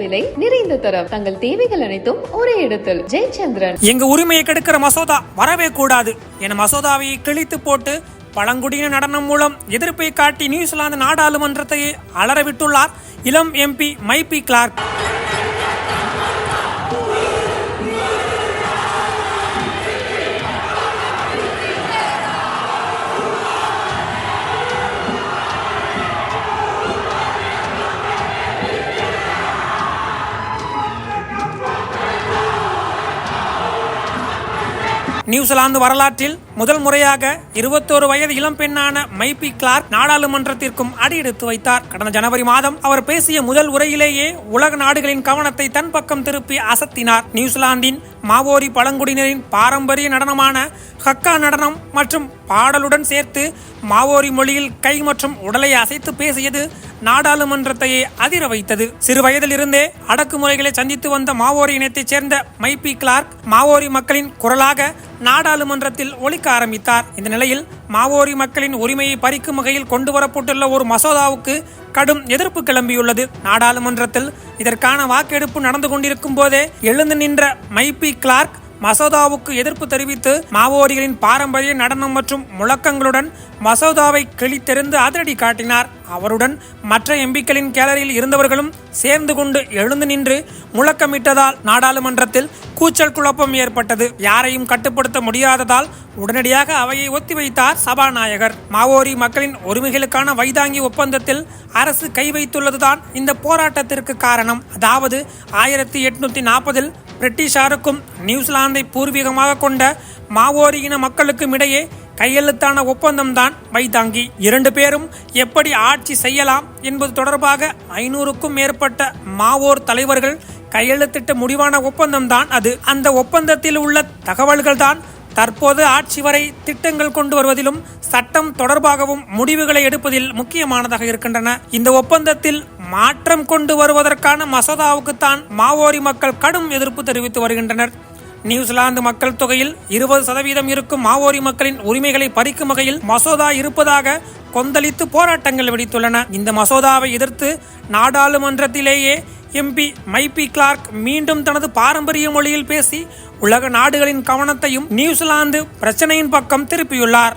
விலை நிறைந்த தரம். தங்கள் தேவைகள் அனைத்தும் ஒரே இடத்தில். ஜெயச்சந்திரன். எங்க உரிமையை கெடுக்கிற மசோதா வரவே கூடாது. என மசோதாவை கிழித்து போட்டு பழங்குடியின நடனம் மூலம் எதிர்ப்பை காட்டி நியூசிலாந்து நாடாளுமன்றத்தை அலறவிட்டுள்ளார் இளம் எம்பி மைபி கிளார்க். நியூசிலாந்து வரலாற்றில் முதல் முறையாக இருபத்தோரு வயது இளம்பெண்ணான மைபி கிளார்க் நாடாளுமன்றத்திற்கும் அடியெடுத்து வைத்தார். கடந்த ஜனவரி மாதம் அவர் பேசிய முதல் உரையிலேயே உலக நாடுகளின் கவனத்தை தன் பக்கம் திருப்பி அசத்தினார். நியூசிலாந்தின் மாவோரி பழங்குடியினரின் பாரம்பரிய நடனமான ஹக்கா நடனம் மற்றும் பாடலுடன் சேர்த்து மாவோரி மொழியில் கை மற்றும் உடலை அசைத்து பேசியது நாடாளுமன்றத்தையே அதிர வைத்தது. சிறு வயதிலிருந்தே அடக்குமுறைகளை சந்தித்து வந்த மாவோரி இனத்தைச் சேர்ந்த மைபி கிளார்க் மாவோரி மக்களின் குரலாக நாடாளுமன்றத்தில் ஒலிக்க ஆரம்பித்தார். இந்த நிலையில் மாவோரி மக்களின் உரிமையை பறிக்கும் வகையில் கொண்டு வரப்பட்டுள்ள ஒரு மசோதாவுக்கு கடும் எதிர்ப்பு கிளம்பியுள்ளது. நாடாளுமன்றத்தில் இதற்கான வாக்கெடுப்பு நடந்து கொண்டிருக்கும் போதே எழுந்து நின்ற மைபி கிளார்க் மசோதாவுக்கு எதிர்ப்பு தெரிவித்து மாவோரிகளின் பாரம்பரிய நடனம் மற்றும் முழக்கங்களுடன் மசோதாவை கிழித்தெறிந்து அதிரடி காட்டினார். அவருடன் மற்ற எம்பிக்களின் கேலரியில் இருந்தவர்களும் சேர்ந்து கொண்டு எழுந்து நின்று முழக்கமிட்டதால் நாடாளுமன்றத்தில் கூச்சல் குழப்பம் ஏற்பட்டது. யாரையும் கட்டுப்படுத்த முடியாததால் உடனடியாக அவையை ஒத்திவைத்தார் சபாநாயகர். மாவோரி மக்களின் உரிமைகளுக்கான வைதாங்கி ஒப்பந்தத்தில் அரசு கை வைத்துள்ளதுதான் இந்த போராட்டத்திற்கு காரணம். அதாவது ஆயிரத்தி எட்நூத்தி நாற்பதில் பிரிட்டிஷாருக்கும் நியூசிலாந்தை பூர்வீகமாக கொண்ட மாவோரி இன மக்களுக்கும் இடையே கையெழுத்தான ஒப்பந்தம்தான் வைதாங்கி. இரண்டு பேரும் எப்படி ஆட்சி செய்யலாம் என்பது தொடர்பாக ஐநூறுக்கும் மேற்பட்ட மாவோர் தலைவர்கள் கையெழுத்திட்ட முடிவான ஒப்பந்தம் தான் அது. அந்த ஒப்பந்தத்தில் உள்ள தகவல்கள் தான் தற்போது ஆட்சி வரை திட்டங்கள் கொண்டு வருவதிலும் சட்டம் தொடர்பாகவும் முடிவுகளை எடுப்பதில் முக்கியமானதாக இருக்கின்றன. இந்த ஒப்பந்தத்தில் மாற்றம் கொண்டு வருவதற்கான மசோதாவுக்குத்தான் மாவோரி மக்கள் கடும் எதிர்ப்பு தெரிவித்து வருகின்றனர். நியூசிலாந்து மக்கள் தொகையில் இருபது சதவீதம் இருக்கும் மாவோரி மக்களின் உரிமைகளை பறிக்கும் வகையில் மசோதா இருப்பதாக கொந்தளித்து போராட்டங்கள் வெடித்துள்ளன. இந்த மசோதாவை எதிர்த்து நாடாளுமன்றத்திலேயே எம்பி மைபி கிளார்க் மீண்டும் தனது பாரம்பரிய மொழியில் பேசி உலக நாடுகளின் கவனத்தையும் நியூசிலாந்து பிரச்சனையின் பக்கம் திருப்பியுள்ளார்.